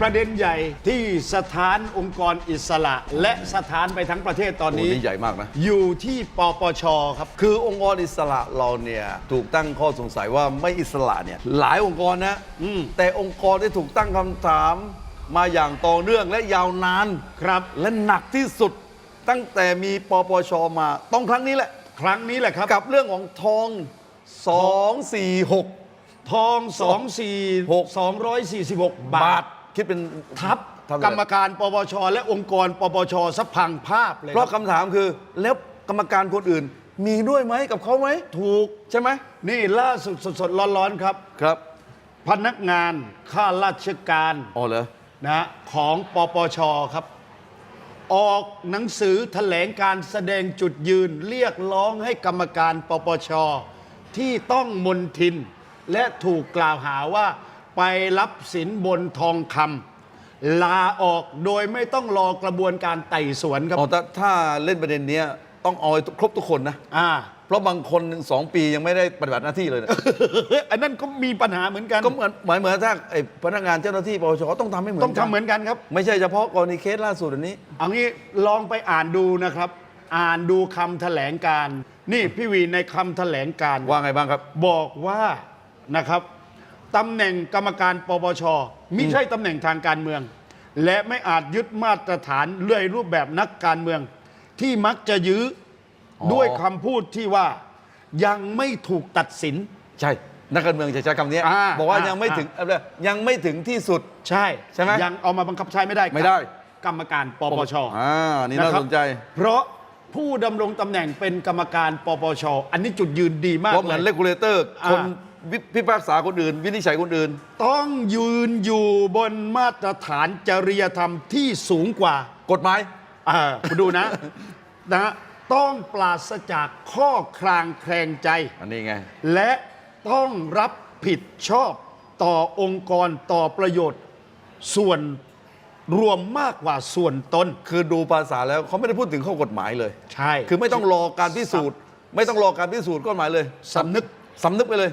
ประเด็นใหญ่ที่สถานองค์กรอิสระ และสถานไปทั้งประเทศตอนโอ้นี้นี่ใหญ่มากนะ อยู่ที่ปปชครับ คือองค์กรอิสระเราเนี่ยถูกตั้งข้อสงสัยว่าไม่อิสระเนี่ยหลายองค์กรนะอืม แต่องค์กรที่ถูกตั้งคำถามมาอย่างต่อเนื่องและยาวนาน ครับ และหนักที่สุดตั้งแต่มีปปชมา ต้องครั้งนี้แหละ ครั้งนี้แหละครับ กับเรื่องของทอง 246 ทอง 2 4 246 บาบาท ท คิดเป็นทับเท่าไหกรรมการปปชและองค์กรปปชสะพังภาพเลยเพราะครับคำถามคือแล้วกรรมการคนอื่น มีด้วยไหมกับเขาไหมถูกใช่ไหมนี่ล่าสุดสดๆร้อนๆครับครับ พนักงานข้าราชการอ๋อเหรอนะของปปชครับ ออกหนังสือแถลงการแสดงจุดยืนเรียกร้องให้กรรมการปปชที่ต้องมนทิน และถูกกล่าวหาว่า ไปรับสินบนทองคำลาออกโดยไม่ต้องรอกระบวนการไต่สวนครับอ๋อแต่ถ้าเล่นประเด็นเนี้ยต้องเอาให้ครบทุกคนนะ อ่า เพราะบางคนหนึ่งสองปียังไม่ได้ปฏิบัติหน้าที่เลยนะ อันนั้นก็มีปัญหาเหมือนกันก็เหมือนหมายเหมือนถ้าไอ้พนักงานเจ้าหน้าที่ปปชต้องทำให้เหมือนต้องทำเหมือนกันครับ ไม่ใช่เฉพาะกรณีเคสล่าสุดอันนี้ เอางี้ลองไปอ่านดูนะครับ อ่านดูคำแถลงการ นี่พี่วีในคำแถลงการว่าไงบ้างครับ บอกว่านะครับ ตำแหน่งกรรมการปปชไม่ใช่ตำแหน่งทางการเมือง และไม่อาจยึดมาตรฐานเลื่อยรูปแบบนักการเมือง ที่มักจะยื้อออด้วยคำพูดที่ว่ายังไม่ถูกตัดสิน ใช่ นักการเมืองจะใช้คำนี้ อ่าบอกว่าอ่ายังไม่อ่าถึงอะไรยังไม่ถึงที่สุด ใช่ใช่ไหมยังเอามาบังคับใช้ไม่ได้ไม่ได้ กรรมการปปช อ่านี่น่าะครับสนใจเพราะผู้ดำรงตำแหน่งเป็นกรรมการปปช อันนี้จุดยืนดีมากเพราะเหมือนลเลยกูเลเตอร์อ่าคนวิ พิพากษาคนอื่น วินิจฉัยคนอื่น ต้องยืนอยู่บนมาตรฐานจริยธรรมที่สูงกว่ากฎหมายอ่าคุณดูนะนะต้องปราศจากข้อคลางแคลงใจ อันนี้ไง และต้องรับผิดชอบต่อองค์กรต่อประโยชน์ ส่วนรวมมากกว่าส่วนตน คือดูภาษาแล้วเขาไม่ได้พูดถึงข้อกฎหมายเลย ใช่ คือไม่ต้องรอการพิสูจน์ ไม่ต้องรอการพิสูจน์กฎหมายเลยสำนึก สำนึกไปเลย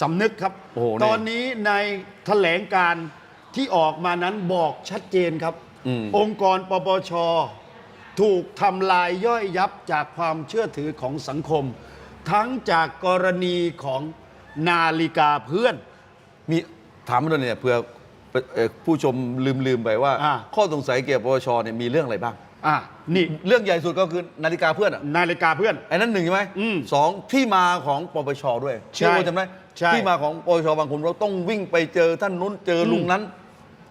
สำนึกครับ โอ้โหนี่ ตอนนี้ในแถลงการที่ออกมานั้นบอกชัดเจนครับอืมองค์กรปปช ถูกทำลายย่อยยับจากความเชื่อถือของสังคม ทั้งจากกรณีของนาฬิกาเพื่อน มีถามมาด้วยเนี่ยเผื่อเอ่อผู้ชมลืมลืมไปว่า อ่า ข้อสงสัยเกี่ยวกับปปชเนี่ยมีเรื่องอะไรบ้าง อะนี่เรื่องใหญ่สุดก็คือนาฬิกาเพื่อนอะนาฬิกาเพื่อน ไอ้นั้นหนึ่งใช่ไหมอืมสองที่มาของปปชด้วยใช่เชื่อว่าจำได้ ใช่ที่มาของปปชบางคนเราต้องวิ่งไปเจอท่านนู้นเจอลุงนั้น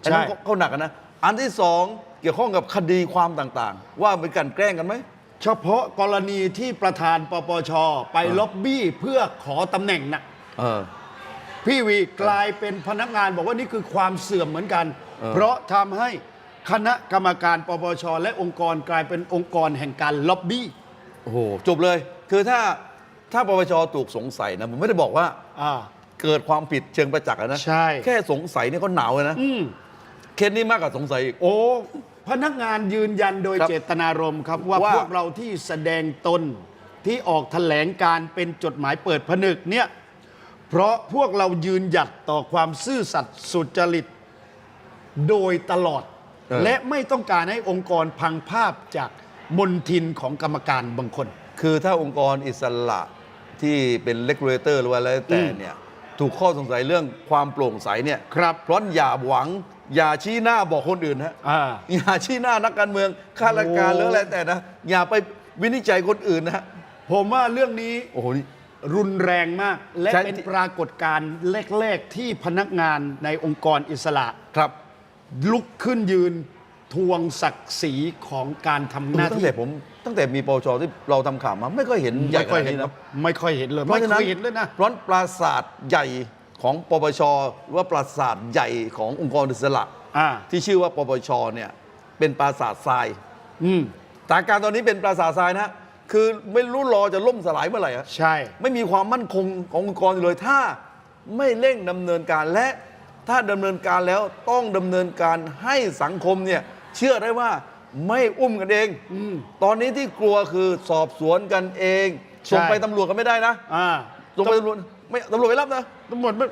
ใช่ไอ้นั้นเขาเขาหนักอะนะ อันที่สองเกี่ยวข้องกับคดีความต่างๆ ว่าเป็นการแกล้งกันไหม เฉพาะกรณีที่ประธานปปช ไปล็อบบี้เพื่อขอตำแหน่งน่ะเออ พี่วีกลายเป็นพนักงานบอกว่านี่คือความเสื่อมเหมือนกัน เออ เพราะทำให้คณะกรรมการปปช และองค์กรกลายเป็นองค์กรแห่งการล็อบบี้ โอ้โหจบเลย คือถ้า ถ้าปปชถูกสงสัยนะ ผมไม่ได้บอกว่าอ่า เกิดความผิดเชิงประจักษ์อะนะใช่ แค่สงสัยเนี่ยก็หนาวเลยนะอืม เคสนี้มากกว่าสงสัยอีก โอ้ พนักงานยืนยันโดยครับเจตนารมณ์ครับว่าว่า พวกเราที่แสดงตนที่ออกแถลงการเป็นจดหมายเปิดผนึกเนี่ย เพราะพวกเรายืนหยัดต่อความซื่อสัตย์สุจริตโดยตลอด เออ และไม่ต้องการให้องค์กรพังภาพจากมนทินของกรรมการบางคน คือถ้าองค์กรอิสระ ที่เป็นเลกูเลเตอร์หรือว่าอะไรแต่อืมเนี่ยถูกข้อสงสัยเรื่องความโปร่งใสเนี่ยครับเพราะอย่าหวังอย่าชี้หน้าบอกคนอื่นฮะอ่า อย่าชี้หน้านักการเมืองข้าราชการโอ้หรืออะไรแต่นะอย่าไปวินิจฉัยคนอื่นนะฮะผมว่าเรื่องนี้โอ้โหนี่ รุนแรงมาก และใช่ เป็นปรากฏการณ์แรกๆ ที่พนักงานในองค์กรอิสระ ครับ ลุกขึ้นยืนทวงศักดิ์ศรีของการทำหน้าตั้งที่ แต่ผม ตั้งแต่มีปปชที่เราทำข่าวมา ไม่ค่อยเห็นใหญ่ไม่ขค่อยนาดเห็นนี้ครันะบไม่ค่อยเห็นเลยเพไม่ราะฉะเคนั้นยเห็นเลยนะเพราะปราสาทใหญ่ของปปชหรือว่าปราสาทใหญ่ขององค์กรอิสระ อ่า ที่ชื่อว่าปปชเนี่ยเป็นปราสาททรายอืม สถานการณ์ตอนนี้เป็นปราสาททรายนะฮะคือไม่รู้รอจะล่มสลายเมื่อไหร่อะใช่ ไม่มีความมั่นคงขององค์กรเลยถ้าไม่เร่งดำเนินการและถ้าดำเนินการแล้วต้องดำเนินการให้สังคมเนี่ยเชื่อได้ว่า ไม่อุ้มกันเองอืมตอนนี้ที่กลัวคือสอบสวนกันเองใช่ส่งไปตำรวจกันไม่ได้นะอ่าส่งไปตำรวจไม่ตำรวจไม่รับนะตำรวจไม่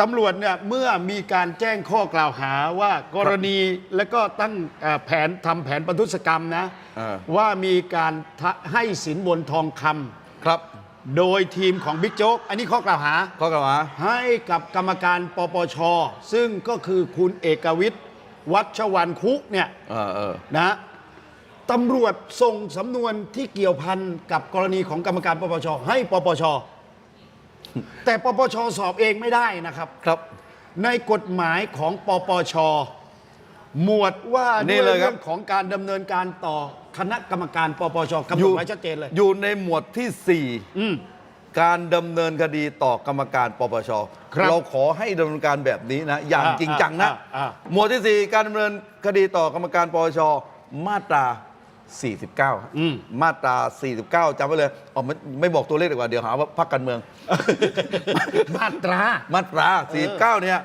ตำรวจเนี่ยเมื่อมีการแจ้งข้อกล่าวหาว่ากรณีแล้วก็ตั้งเอ่อแผนทำแผนประทุษกรรมนะเออว่ามีการทะให้สินบนทองคำครับ โดยทีมของบิ๊กโจ๊กอันนี้ข้อกล่าวหาข้อกล่าวหาให้กับกรรมการปปช ซึ่งก็คือคุณเอกวิทย์ วัชวันคุเนี่ยเออเออนะตำรวจส่งสำนวนที่เกี่ยวพันกับกรณีของกรรมการปปชให้ปปช แต่ปปชสอบเองไม่ได้นะครับ ครับ ในกฎหมายของปปช หมวดว่านี่ด้วยเลยครับ เรื่องของการดำเนินการต่อคณะกรรมการปปชกำหนดไว้ชัดเจนเลย อยู่ในหมวดที่ อืม 4 การดำเนินคดีต่อกรรมการปปชครับเราขอให้ดำเนินการแบบนี้นะ อย่างอ่าจริงจังนะ อ่าอ่า หมวดที่4การดำเนินคดีต่อกรรมการปปชมาตรา 49ครับอืมมาตรา 49จำไว้เลยอ๋อไม่ไม่บอกตัวเลขดีกว่าเดี๋ยวหาว่าพักการเมือง มาตรา มาตรา 49 เนี่ย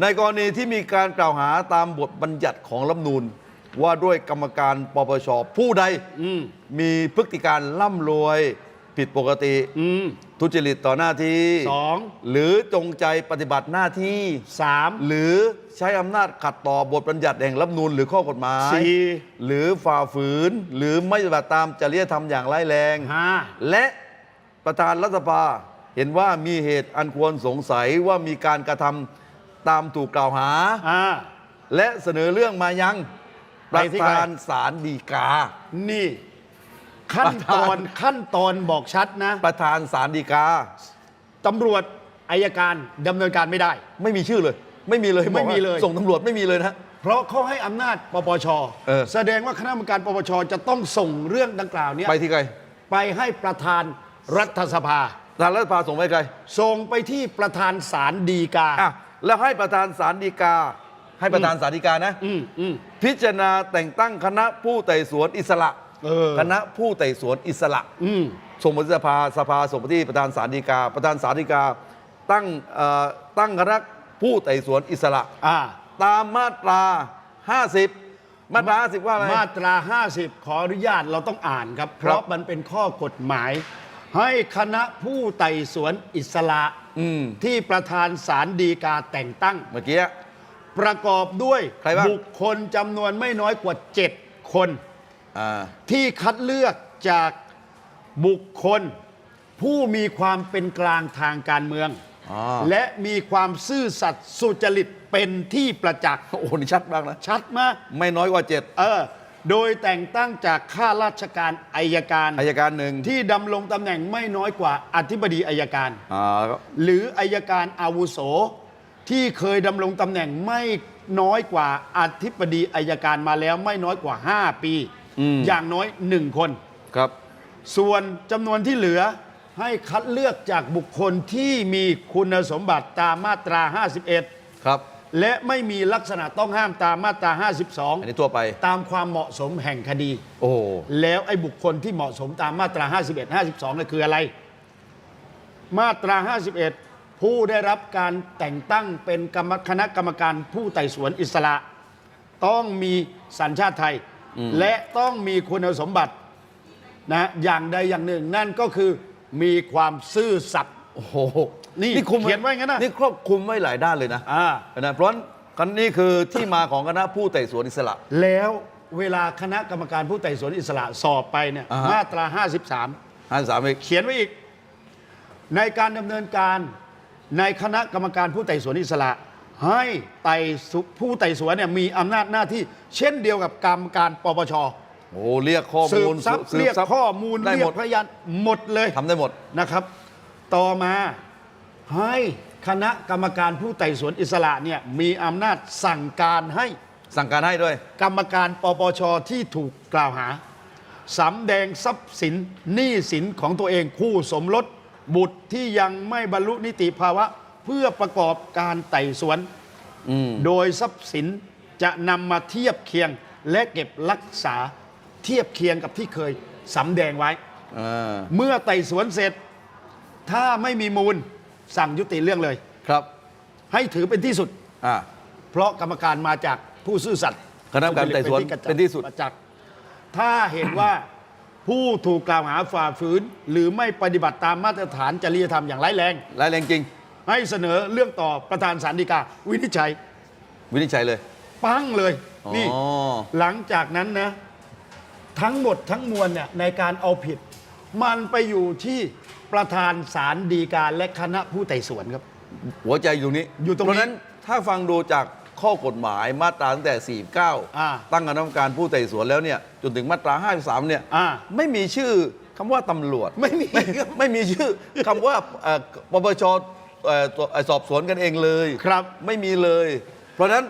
ในกรณีที่มีการกล่าวหาตามบทบัญญัติของรัฐธรรมนูญว่าด้วยกรรมการปปชผู้ใดอืมมีพฤติการร่ำรวย ผิดปกติ อืมทุจริตต่อหน้าที่ สองหรือจงใจปฏิบัติหน้าที่ สามหรือใช้อำนาจขัดต่อบทบัญญัติแห่งรัฐธรรมนูญหรือข้อกฎหมาย สี่หรือฝ่าฝืน หรือไม่ปฏิบัติตามจริยธรรมอย่างร้ายแรง ห้าและประธานรัฐสภาเห็นว่ามีเหตุอันควรสงสัยว่ามีการกระทำตามถูกกล่าวหา อ่า และเสนอเรื่องมายัง ปไประที่ใคร ธานศาลฎีกา นี่ ขั้นตอนขั้นตอนบอกชัดนะประธานศาลฎีกาตำรวจอายการดำเนินการไม่ได้ ไม่มีชื่อเลย ไม่มีเลยไม่มีบอกว่าเลย ส่งตำรวจไม่มีเลยนะ เพราะเขาให้อำนาจปปชเออแสดงว่าคณะกรรมการปปชจะต้องส่งเรื่องดังกล่าวเนี้ยไปที่ใครไปให้ประธานรัฐสภาประธานรัฐสภาส่งไปใครส่งไปที่ประธานศาลฎีกาอะแล้วให้ประธานศาลฎีกา ให้ประธานศาลฎีกานะอืมอืมพิจารณาแต่งตั้งคณะผู้ไต่สวนอิสระ เออ คณะผู้ไต่สวนอิสระ อืม ส่งไปที่สภาสภาส่งไปที่ประธานศาลฎีกา ประธานศาลฎีกา ตั้งเอ่อตั้งคณะผู้ไต่สวนอิสระ อ่า ตามมาตรา 50 มาตรา 50 ว่าอะไร มาตรา 50 ขออนุญาตเราต้องอ่านครับ เพราะมันเป็นข้อกฎหมาย ให้คณะผู้ไต่สวนอิสระอืม ที่ประธานศาลฎีกาแต่งตั้ง เมื่อกี้ ประกอบด้วยใครบ้าง บุคคลจำนวนไม่น้อยกว่า 7 คน อ่า ที่คัดเลือกจากบุคคล ผู้มีความเป็นกลางทางการเมือง อ๋อ และมีความซื่อสัตย์สุจริตเป็นที่ประจักษ์โอ้โหนี่ชัดมากนะ ชัดมาก ไม่น้อยกว่า7เออ โดยแต่งตั้งจากข้าราชการอายการ อายการหนึ่งที่ดำรงตำแหน่งไม่น้อยกว่าอธิบดีอายการ อ่าก็หรืออายการอาวุโส ที่เคยดำรงตำแหน่งไม่น้อยกว่าอธิบดีอายการมาแล้วไม่น้อยกว่า 5 ปี อย่างน้อยหนึ่งคน ครับ ส่วนจำนวนที่เหลือให้คัดเลือกจากบุคคลที่มีคุณสมบัติตามมาตรา 51 ครับ และไม่มีลักษณะต้องห้ามตามมาตรา อันนี้ทั่วไป52ตามความเหมาะสมแห่งคดี โอ้โหแล้วไอ้บุคคลที่เหมาะสมตามมาตรา 51 52นั่นคืออะไร มาตรา 51 ผู้ได้รับการแต่งตั้งเป็นกรรมคณะกรรมการผู้ไต่สวนอิสระ ต้องมีสัญชาติไทย และต้องมีคุณสมบัตินะอย่างใดอย่างหนึ่ง นั่นก็คือมีความซื่อสัตย์โอ้โหนี่คุมเขียนไว้งั้นนะนี่ครอบคลุมไว้หลายด้านเลยนะอ่านะเพราะฉะนั้นกันนี่คือที่มาของคณะผู้ไต่สวนอิสระ แล้วเวลาคณะกรรมการผู้ไต่สวนอิสระสอบไปเนี่ยอ่าฮะมาตรา 53ห้าสามเอกเขียนไว้อีก ในการดำเนินการในคณะกรรมการผู้ไต่สวนอิสระ ให้ไต่สุผู้ไต่สวนเนี่ยมีอำนาจหน้าที่ เช่นเดียวกับกรรมการปปชโอ้เรียกข้อสืมูบลทรัพย์สืบเรียกทรัพย์ ข้อมูลได้เรีหยมกดพยานหมดเลย ทำได้หมด นะครับ ต่อมาให้คณะกรรมการผู้ไต่สวนอิสระเนี่ยมีอำนาจสั่งการให้สั่งการให้ด้วย กรรมการปปชที่ถูกกล่าวหาสำแดงทรัพย์สินหนี้สินของตัวเองคู่สมรสบุตรที่ยังไม่บรรลุนิติภาวะ เพื่อประกอบการไต่สวนอืมโดยทรัพย์สินจะนำมาเทียบเคียงและเก็บรักษาเทียบเคียงกับที่เคยสำแดงไว้ อ่าเมื่อไต่สวนเสร็จ ถ้าไม่มีมูลสั่งยุติเรื่องเลย ครับให้ถือเป็นที่สุด อ่า เพราะกรรมการมาจากผู้ซื่อสัตย์คณะกรรมการไต่สวนกระจักษ์เป็นที่สุด ประจักษ์ถ้าเห็นว่าผู้ถูกกล่าวหาฝ่าฝืน หรือไม่ปฏิบัติตามมาตรฐานจริยธรรมอย่างร้ายแรง ร้ายแรงจริง ให้เสนอเรื่องต่อประธานสารดีกาวินิจฉัย วินิจฉัยเลย ปั้งเลย นี่ อ๋อ หลังจากนั้นนะ ทั้งหมดทั้งมวลเนี่ยในการเอาผิด มันไปอยู่ที่ประธานสารดีกาและคณะผู้ไต่สวนครับ หัวใจอยู่ตรงนี้อยู่ตรงนี้เพราะฉะนั้นถ้าฟังดูจากข้อกฎหมายมาตราตั้งแต่ อ่า49 ตั้งคณะกรรมการผู้ไต่สวนแล้วเนี่ยจนถึงมาตรา 53 เนี่ยอ่าไม่มีชื่อคำว่าตำรวจไม่มี ไม่ไม่มีชื่อคำว่าเอ่อปปช เอ่อตัวเอ่อสอบสวนกันเองเลยครับ ไม่มีเลย เพราะฉะนั้น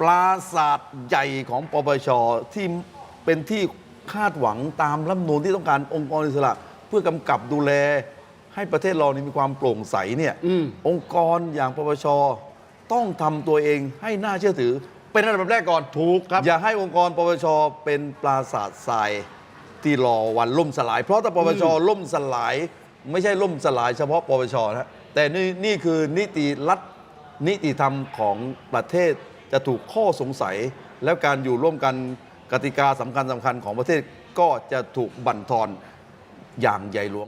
ปราศาสตร์ใหญ่ของปปชที่เป็นที่คาดหวังตามรัฐธรรมนูญที่ต้องการองค์กรอิสระ เพื่อกำกับดูแล ให้ประเทศเรานี่มีความโปร่งใสเนี่ยอืม องค์กรอย่างปปชต้องทำตัวเองให้น่าเชื่อถือ เป็นอันดับแรกก่อน ถูกครับ อย่าให้องค์กรปปชเป็นปราสาททรายที่รอวันล่มสลาย เพราะถ้าปปชล่มสลาย ไม่ใช่ล่มสลายเฉพาะปปชนะ แต่นี่นี่คือนิติรัฐนิติธรรมของประเทศจะถูกข้อสงสัย แล้วการอยู่ร่วมกันกติกาสำคัญสำคัญของประเทศก็จะถูกบั่นทอนอย่างใหญ่หลวง